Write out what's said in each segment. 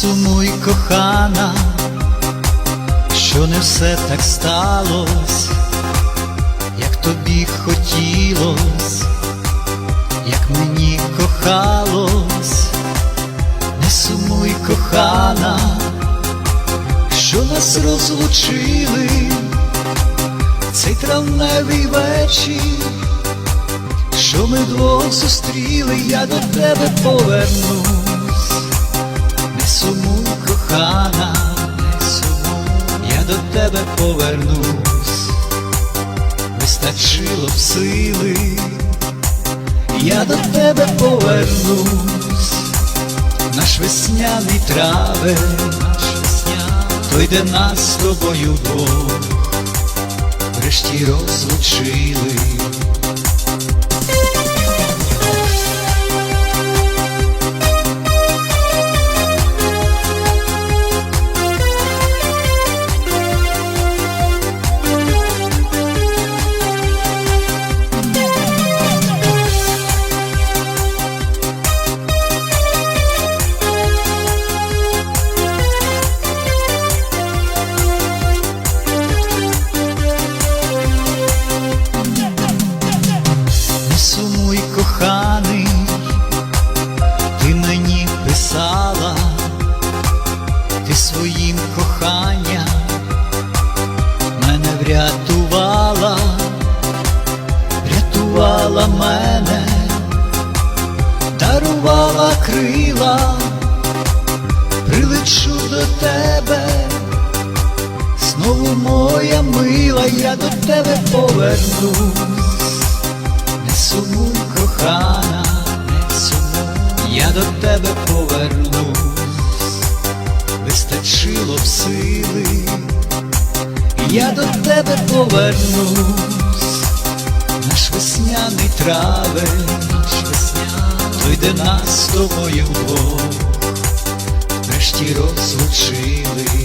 сумуй, кохана, що не все так сталось, як тобі хотілось, як мені кохалось, не сумуй, кохана, що нас розлучили цей травневий вечір, що ми двох зустріли, я до тебе повернусь. Сумуй, кохана, я до тебе повернусь, вистачило б сили, я до тебе повернусь, наш весняний травень, той, де нас з тобою двох, врешті розлучили. Коханий, ти мені писала, ти своїм коханням мене врятувала, врятувала мене, дарувала крила, прилечу до тебе. Знову моя мила, я до тебе повернусь. Вистачило б сили, я до тебе повернусь, наш весняний травень, той, де нас з тобою Бог, врешті розлучили.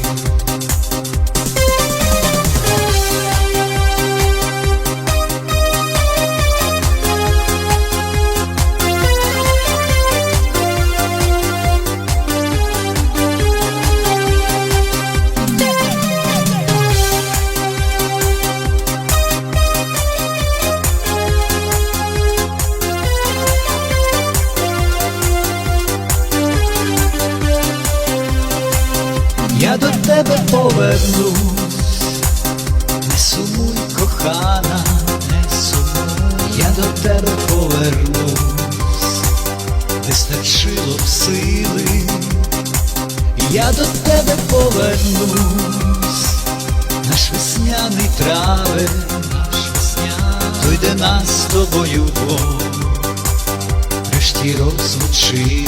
Повернусь, не сумуй, кохана, не сумуй, я до тебе повернусь, не вистачило б сили, я до тебе повернусь, наш весняний весняний, той, де нас з тобою двох, врешті розлучили.